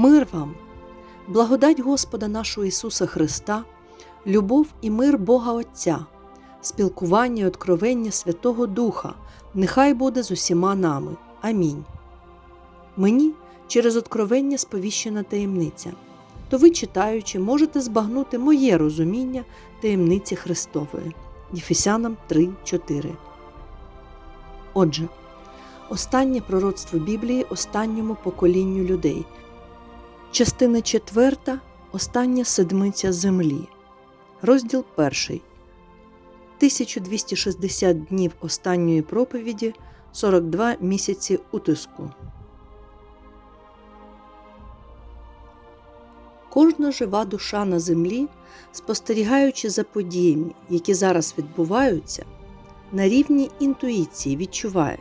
Мир вам, благодать Господа нашого Ісуса Христа, любов і мир Бога Отця, спілкування і откровення Святого Духа, нехай буде з усіма нами. Амінь. Мені через откровення сповіщена таємниця, то ви, читаючи, можете збагнути моє розуміння таємниці Христової. Єфесянам 3:4. Отже, останнє пророцтво Біблії останньому поколінню людей. Частина 4. Остання седмиця землі. Розділ 1. 1260 днів останньої проповіді, 42 місяці утиску. Кожна жива душа на землі, спостерігаючи за подіями, які зараз відбуваються, на рівні інтуїції відчуває,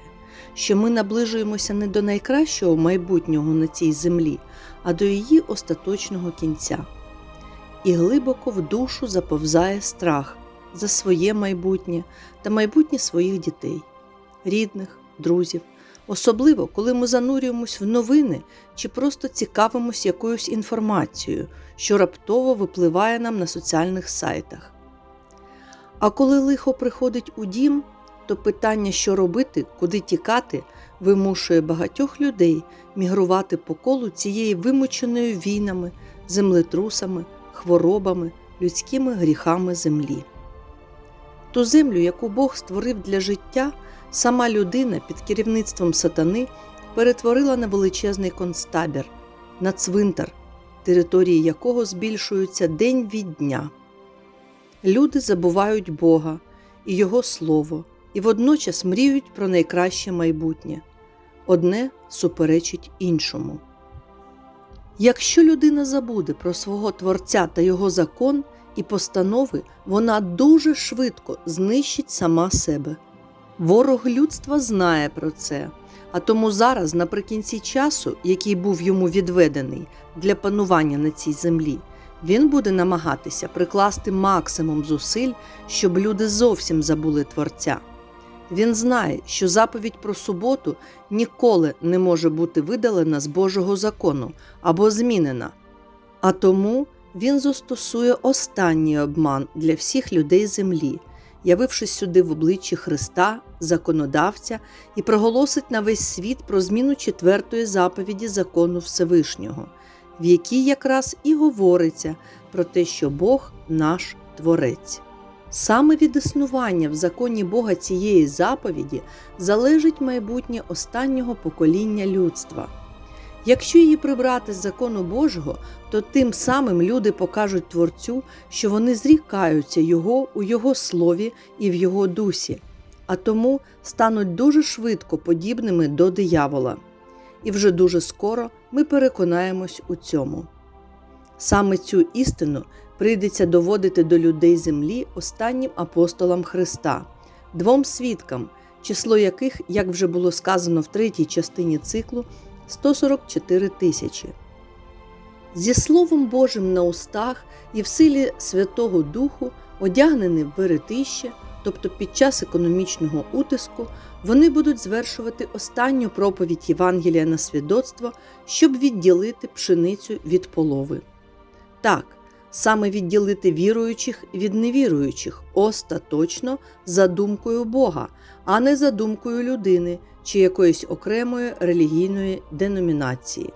що ми наближуємося не до найкращого майбутнього на цій землі, а до її остаточного кінця. І глибоко в душу заповзає страх за своє майбутнє та майбутнє своїх дітей, рідних, друзів, особливо коли ми занурюємось в новини чи просто цікавимось якоюсь інформацією, що раптово випливає нам на соціальних сайтах. А коли лихо приходить у дім, то питання, що робити, куди тікати, вимушує багатьох людей мігрувати по колу цієї вимученої війнами, землетрусами, хворобами, людськими гріхами землі. Ту землю, яку Бог створив для життя, сама людина під керівництвом сатани перетворила на величезний концтабір, на цвинтар, території якого збільшуються день від дня. Люди забувають Бога і Його Слово, і водночас мріють про найкраще майбутнє. Одне суперечить іншому. Якщо людина забуде про свого Творця та Його закон і постанови, вона дуже швидко знищить сама себе. Ворог людства знає про це, а тому зараз, наприкінці часу, який був йому відведений для панування на цій землі, він буде намагатися прикласти максимум зусиль, щоб люди зовсім забули Творця. Він знає, що заповідь про суботу ніколи не може бути видалена з Божого закону або змінена, а тому він застосує останній обман для всіх людей землі, явившись сюди в обличчі Христа, законодавця, і проголосить на весь світ про зміну четвертої заповіді закону Всевишнього, в якій якраз і говориться про те, що Бог наш Творець. Саме від існування в законі Бога цієї заповіді залежить майбутнє останнього покоління людства. Якщо її прибрати з закону Божого, то тим самим люди покажуть Творцю, що вони зрікаються Його у Його слові і в Його дусі, а тому стануть дуже швидко подібними до диявола. І вже дуже скоро ми переконаємось у цьому. Саме цю істину прийдеться доводити до людей землі останнім апостолам Христа, двом свідкам, число яких, як вже було сказано в третій частині циклу, 144 тисячі. Зі Словом Божим на устах і в силі Святого Духу, одягнені в веретище, тобто під час економічного утиску, вони будуть звершувати останню проповідь Євангелія на свідоцтво, щоб відділити пшеницю від полови. Так, саме відділити віруючих від невіруючих остаточно за думкою Бога, а не за думкою людини чи якоїсь окремої релігійної деномінації.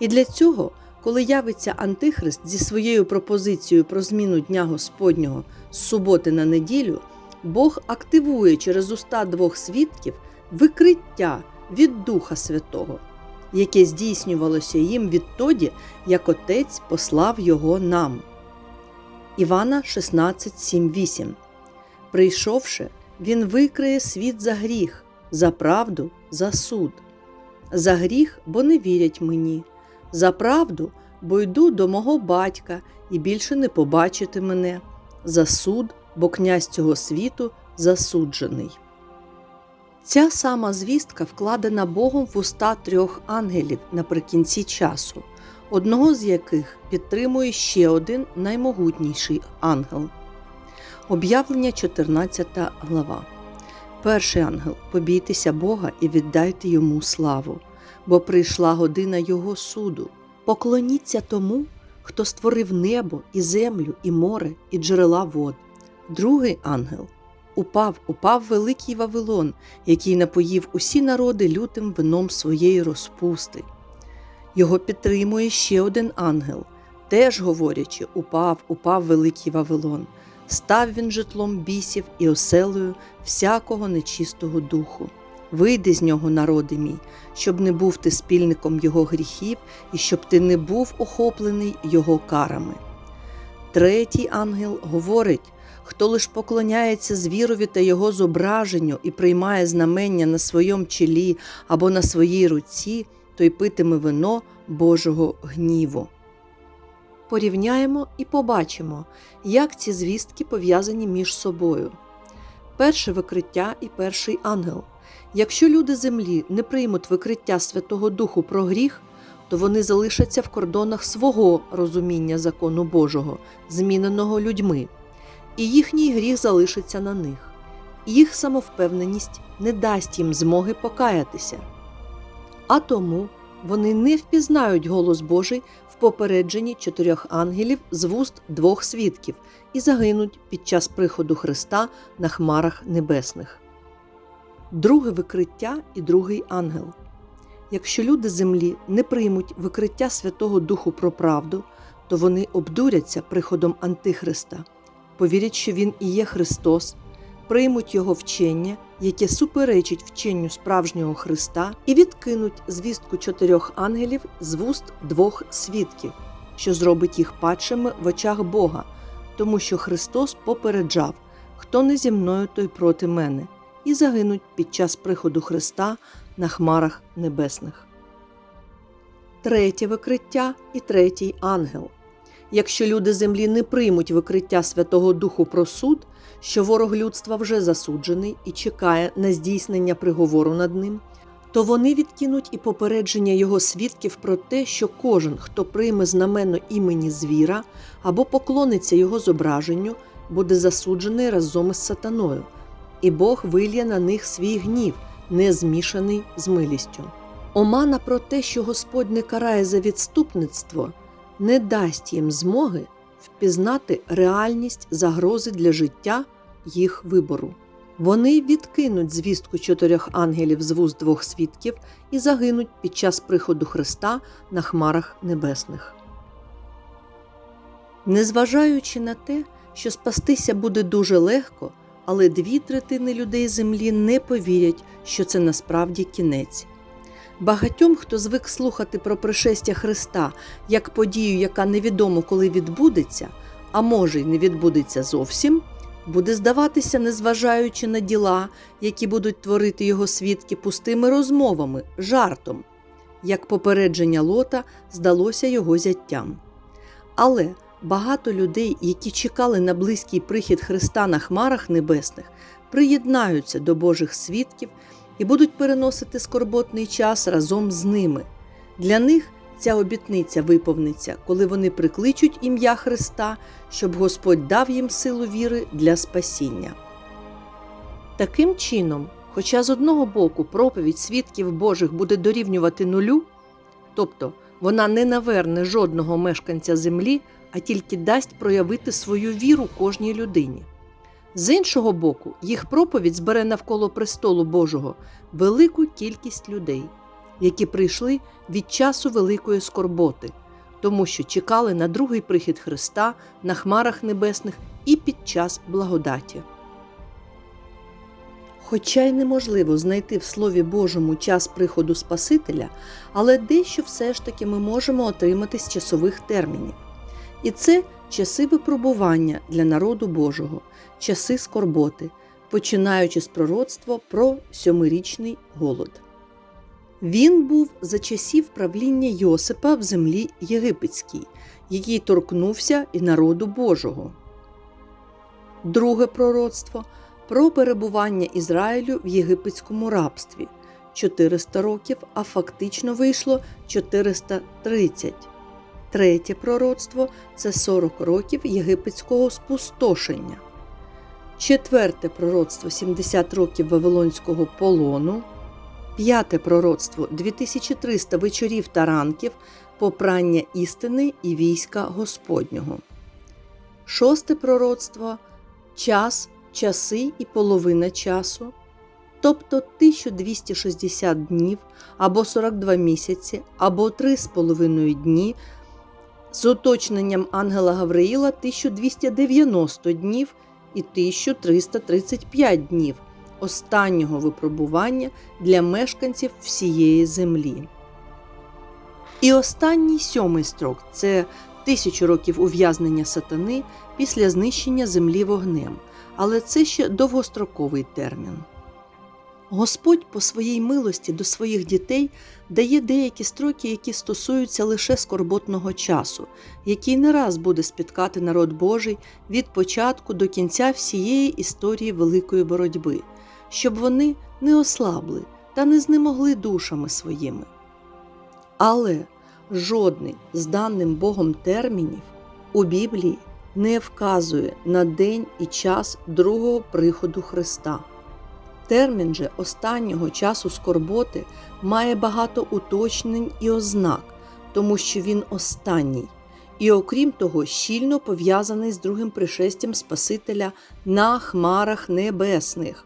І для цього, коли явиться Антихрист зі своєю пропозицією про зміну Дня Господнього з суботи на неділю, Бог активує через уста двох свідків викриття від Духа Святого, яке здійснювалося їм відтоді, як Отець послав його нам. Івана 16, 7, 8 Прийшовши, він викриє світ за гріх, за правду, за суд. За гріх, бо не вірять мені, за правду, бо йду до мого батька і більше не побачити мене, за суд, бо князь цього світу засуджений. Ця сама звістка вкладена Богом в уста трьох ангелів наприкінці часу, одного з яких підтримує ще один наймогутніший ангел. Об'явлення 14 глава. Перший ангел побійтеся Бога і віддайте йому славу, бо прийшла година Його суду. Поклоніться тому, хто створив небо і землю, і море, і джерела вод. Другий ангел упав, упав великий Вавилон, який напоїв усі народи лютим вином своєї розпусти. Його підтримує ще один ангел, теж говорячи, упав, упав великий Вавилон. Став він житлом бісів і оселею всякого нечистого духу. Вийди з нього, народи мій, щоб не був ти спільником його гріхів і щоб ти не був охоплений його карами. Третій ангел говорить хто лиш поклоняється звірові та його зображенню і приймає знамення на своєму чолі або на своїй руці, той питиме вино Божого гніву. Порівняємо і побачимо, як ці звістки пов'язані між собою. Перше викриття і перший ангел. Якщо люди землі не приймуть викриття Святого Духу про гріх, то вони залишаться в кордонах свого розуміння закону Божого, зміненого людьми, і їхній гріх залишиться на них. Їх самовпевненість не дасть їм змоги покаятися. А тому вони не впізнають голос Божий в попередженні чотирьох ангелів з вуст двох свідків і загинуть під час приходу Христа на хмарах небесних. Друге викриття і другий ангел. Якщо люди землі не приймуть викриття Святого Духу про правду, то вони обдуряться приходом Антихриста, повірять, що Він і є Христос, приймуть Його вчення, яке суперечить вченню справжнього Христа, і відкинуть звістку чотирьох ангелів з вуст двох свідків, що зробить їх падшими в очах Бога, тому що Христос попереджав хто не зі мною, той проти мене, і загинуть під час приходу Христа на хмарах небесних. Третє викриття і третій ангел. Якщо люди землі не приймуть викриття Святого Духу про суд, що ворог людства вже засуджений і чекає на здійснення приговору над ним, то вони відкинуть і попередження його свідків про те, що кожен, хто прийме знаменно імені звіра або поклониться його зображенню, буде засуджений разом із сатаною, і Бог вильє на них свій гнів, не змішаний з милістю. Омана про те, що Господь не карає за відступництво, не дасть їм змоги впізнати реальність загрози для життя їх вибору. Вони відкинуть звістку чотирьох ангелів з вуст двох свідків і загинуть під час приходу Христа на хмарах небесних. Незважаючи на те, що спастися буде дуже легко, але дві третини людей землі не повірять, що це насправді кінець. Багатьом, хто звик слухати про пришестя Христа як подію, яка невідомо коли відбудеться, а може й не відбудеться зовсім, буде здаватися, незважаючи на діла, які будуть творити його свідки пустими розмовами, жартом, як попередження лота здалося його зяттям. Але багато людей, які чекали на близький прихід Христа на хмарах небесних, приєднаються до Божих свідків і будуть переносити скорботний час разом з ними. Для них ця обітниця виповниться, коли вони прикличуть ім'я Христа, щоб Господь дав їм силу віри для спасіння. Таким чином, хоча з одного боку проповідь свідків Божих буде дорівнювати нулю, тобто вона не наверне жодного мешканця землі, а тільки дасть проявити свою віру кожній людині. З іншого боку, їх проповідь збере навколо престолу Божого велику кількість людей, які прийшли від часу великої скорботи, тому що чекали на другий прихід Христа на хмарах небесних і під час благодаті. Хоча й неможливо знайти в Слові Божому час приходу Спасителя, але дещо все ж таки ми можемо отримати з часових термінів. І це часи випробування для народу Божого, часи скорботи, починаючи з пророцтва про сьомирічний голод. Він був за часів правління Йосипа в землі єгипетській, який торкнувся і народу Божого. Друге пророцтво про перебування Ізраїлю в єгипетському рабстві 400 років, а фактично вийшло 430. Третє пророцтво це 40 років єгипетського спустошення. Четверте пророцтво 70 років Вавилонського полону. П'яте пророцтво 2300 вечорів та ранків, попрання істини і війська Господнього. Шосте пророцтво час, часи і половина часу, тобто 1260 днів або 42 місяці, або 3,5 дні, з уточненням Ангела Гавриїла 1290 днів і 1335 днів останнього випробування для мешканців всієї землі. І останній сьомий строк це тисячу років ув'язнення сатани після знищення землі вогнем, але це ще довгостроковий термін. Господь по своїй милості до своїх дітей дає деякі строки, які стосуються лише скорботного часу, який не раз буде спіткати народ Божий від початку до кінця всієї історії великої боротьби, щоб вони не ослабли та не знемогли душами своїми. Але жодний з даним Богом термінів у Біблії не вказує на день і час другого приходу Христа. Термін же останнього часу скорботи має багато уточнень і ознак, тому що він останній, і, окрім того, щільно пов'язаний з другим пришестям Спасителя на хмарах небесних.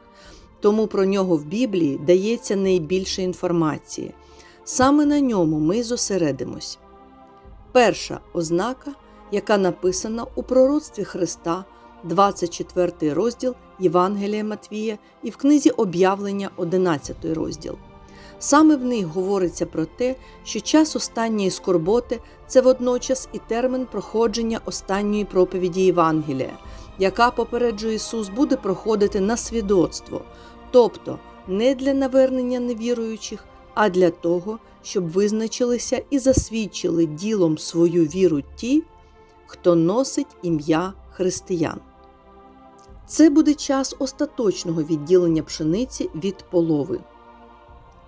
Тому про нього в Біблії дається найбільше інформації. Саме на ньому ми зосередимось. Перша ознака, яка написана у пророцтві Христа, 24 розділ Євангелія Матвія і в книзі Об'явлення, 11 розділ. Саме в них говориться про те, що час останньої скорботи це водночас і термін проходження останньої проповіді Євангелія, яка попереджує Ісус буде проходити на свідоцтво, тобто не для навернення невіруючих, а для того, щоб визначилися і засвідчили ділом свою віру ті, хто носить ім'я християн. Це буде час остаточного відділення пшениці від полови.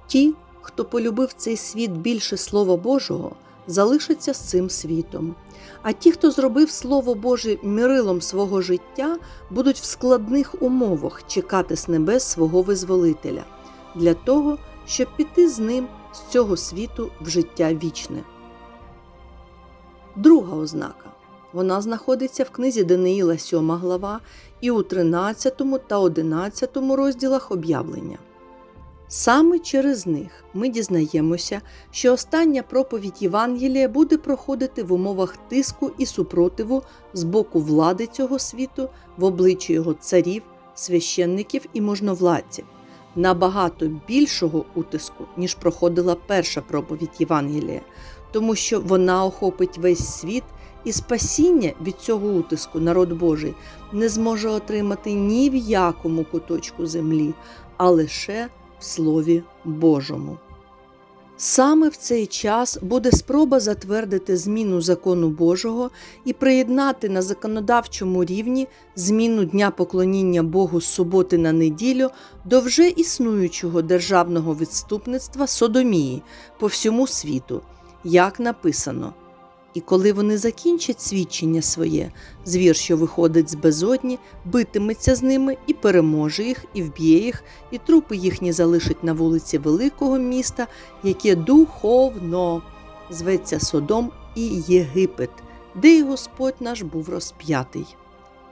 Ті, хто полюбив цей світ більше Слова Божого, залишаться з цим світом. А ті, хто зробив Слово Боже мірилом свого життя, будуть в складних умовах чекати з небес свого визволителя для того, щоб піти з ним з цього світу в життя вічне. Друга ознака. Вона знаходиться в книзі Даниїла 7 глава і у 13 та 11 розділах об'явлення. Саме через них ми дізнаємося, що остання проповідь Євангелія буде проходити в умовах тиску і супротиву з боку влади цього світу в обличчі його царів, священників і можновладців, набагато більшого утиску, ніж проходила перша проповідь Євангелія, тому що вона охопить весь світ. І спасіння від цього утиску народ Божий не зможе отримати ні в якому куточку землі, а лише в Слові Божому. Саме в цей час буде спроба затвердити зміну закону Божого і приєднати на законодавчому рівні зміну дня поклоніння Богу з суботи на неділю до вже існуючого державного відступництва Содомії по всьому світу, як написано. І коли вони закінчать свідчення своє, звір, що виходить з безодні, битиметься з ними і переможе їх, і вб'є їх, і трупи їхні залишить на вулиці великого міста, яке духовно зветься Содом і Єгипет, де й Господь наш був розп'ятий.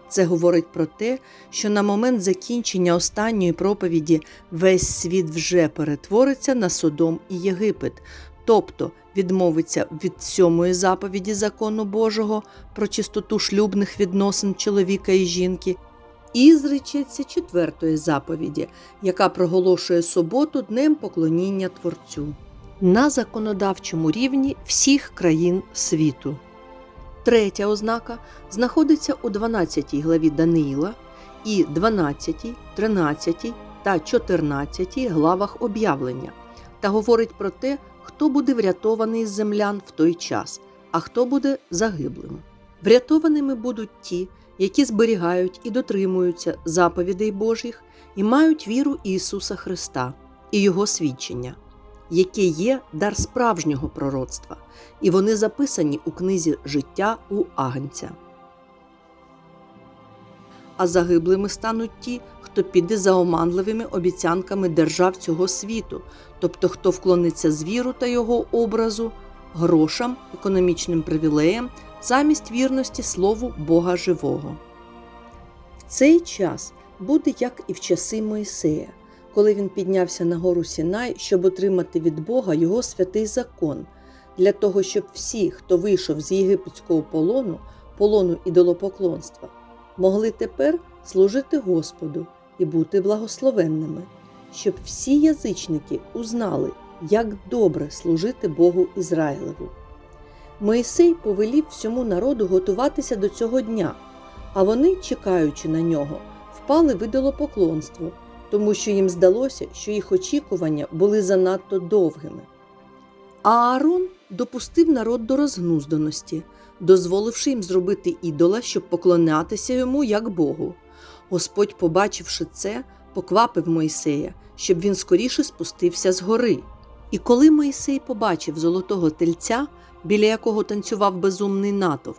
Це говорить про те, що на момент закінчення останньої проповіді весь світ вже перетвориться на Содом і Єгипет, тобто відмовиться від сьомої заповіді закону Божого про чистоту шлюбних відносин чоловіка і жінки, і зречеться четвертої заповіді, яка проголошує суботу днем поклоніння Творцю на законодавчому рівні всіх країн світу. Третя ознака знаходиться у 12 главі Даниїла і 12, 13 та 14 главах об'явлення та говорить про те, хто буде врятований з землян в той час, а хто буде загиблим. Врятованими будуть ті, які зберігають і дотримуються заповідей Божих і мають віру Ісуса Христа і Його свідчення, яке є дар справжнього пророцтва, і вони записані у книзі життя у Агнця. А загиблими стануть ті, хто піде за оманливими обіцянками держав цього світу, тобто хто вклониться звіру та його образу, грошам, економічним привілеям замість вірності Слову Бога Живого. В цей час буде як і в часи Моїсея, коли він піднявся на гору Сінай, щоб отримати від Бога його святий закон, для того, щоб всі, хто вийшов з єгипетського полону, полону ідолопоклонства, могли тепер служити Господу і бути благословенними, щоб всі язичники узнали, як добре служити Богу Ізраїлеву. Моїсей повелів всьому народу готуватися до цього дня, а вони, чекаючи на нього, впали в ідолопоклонство, тому що їм здалося, що їх очікування були занадто довгими. Аарон допустив народ до розгнузданості, дозволивши їм зробити ідола, щоб поклонятися йому як Богу. Господь, побачивши це, поквапив Мойсея, щоб він скоріше спустився з гори. І коли Моїсей побачив золотого тельця, біля якого танцював безумний натовп,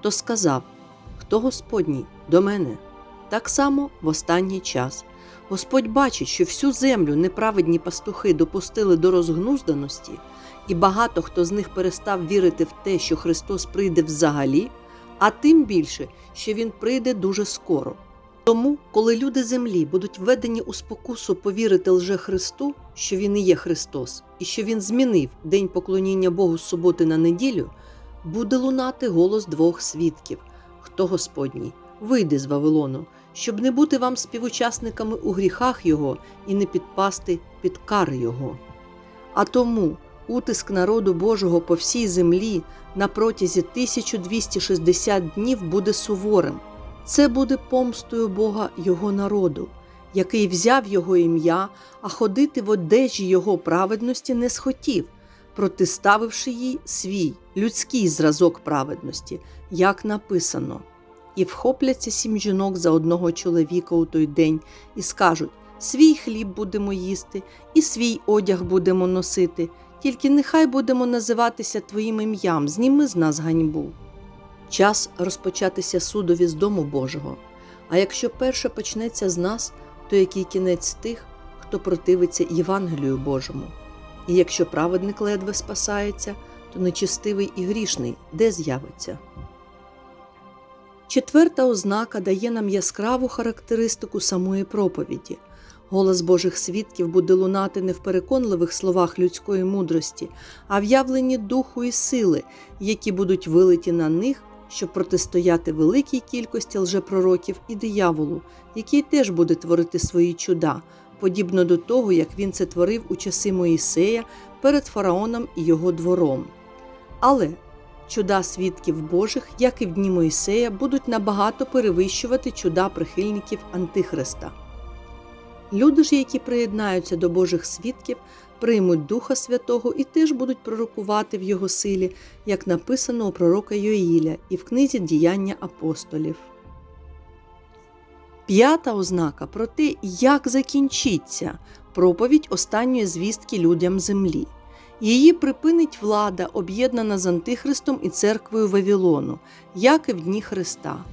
то сказав: Хто Господній до мене? Так само в останній час. Господь бачить, що всю землю неправедні пастухи допустили до розгнузданості, і багато хто з них перестав вірити в те, що Христос прийде взагалі, а тим більше, що Він прийде дуже скоро. Тому, коли люди землі будуть введені у спокусу повірити лже Христу, що Він і є Христос, і що Він змінив день поклоніння Богу з суботи на неділю, буде лунати голос двох свідків: Хто Господній, вийди з Вавилону, щоб не бути вам співучасниками у гріхах Його і не підпасти під кари Його. А тому утиск народу Божого по всій землі на протязі 1260 днів буде суворим. Це буде помстою Бога Його народу, який взяв Його ім'я, а ходити в одежі Його праведності не схотів, протиставивши їй свій людський зразок праведності, як написано. І вхопляться сім жінок за одного чоловіка у той день і скажуть: свій хліб будемо їсти, і свій одяг будемо носити, тільки нехай будемо називатися Твоїм ім'ям, зніми з нас ганьбу. Час розпочатися судові з дому Божого. А якщо перше почнеться з нас, то який кінець тих, хто противиться Євангелію Божому? І якщо праведник ледве спасається, то нечистивий і грішний де з'явиться? Четверта ознака дає нам яскраву характеристику самої проповіді. Голос Божих свідків буде лунати не в переконливих словах людської мудрості, а в явленні духу і сили, які будуть вилиті на них щоб протистояти великій кількості лжепророків і дияволу, який теж буде творити свої чуда, подібно до того, як він це творив у часи Моїсея перед фараоном і його двором. Але чуда свідків Божих, як і в дні Моїсея, будуть набагато перевищувати чуда прихильників Антихриста. Люди ж, які приєднаються до Божих свідків, приймуть Духа Святого і теж будуть пророкувати в його силі, як написано у пророка Йоїля і в книзі Діяння апостолів. П'ята ознака про те, як закінчиться проповідь останньої звістки людям землі. Її припинить влада, об'єднана з Антихристом і церквою Вавилону, як і в дні Христа.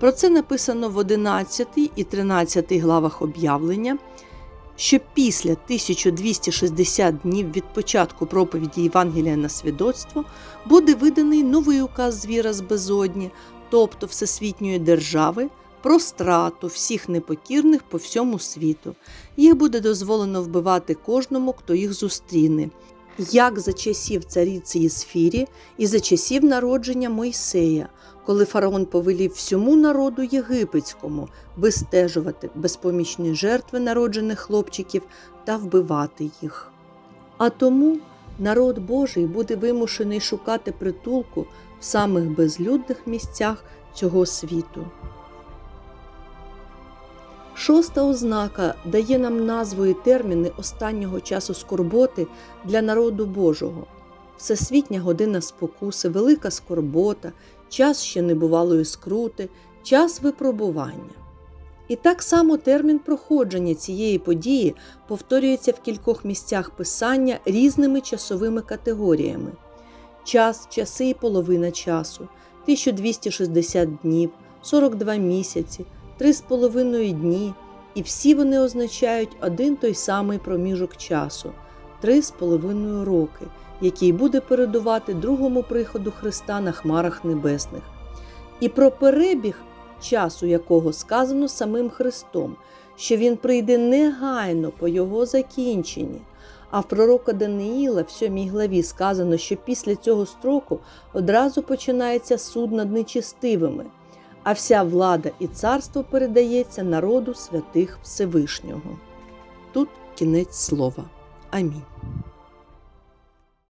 Про це написано в 11 і 13 главах об'явлення що після 1260 днів від початку проповіді Євангелія на свідоцтво буде виданий новий указ звіра з безодні, тобто Всесвітньої держави, про страту всіх непокірних по всьому світу. Їх буде дозволено вбивати кожному, хто їх зустріне. Як за часів цариці Єсфірі і за часів народження Мойсея, коли фараон повелів всьому народу єгипетському вистежувати безпомічні жертви народжених хлопчиків та вбивати їх. А тому народ Божий буде вимушений шукати притулку в самих безлюдних місцях цього світу. Шоста ознака дає нам назву і терміни останнього часу скорботи для народу Божого. Всесвітня година спокуси, велика скорбота, час ще небувалої скрути, час випробування. І так само термін проходження цієї події повторюється в кількох місцях писання різними часовими категоріями: час, часи і половина часу, 1260 днів, 42 місяці, 3,5 дні, і всі вони означають один той самий проміжок часу три з половиною роки, який буде передувати другому приходу Христа на хмарах небесних, і про перебіг часу якого сказано самим Христом, що Він прийде негайно по його закінченні. А в пророка Даниїла в сьомій главі сказано, що після цього строку одразу починається суд над нечистивими, а вся влада і царство передається народу святих Всевишнього. Тут кінець слова. Амінь.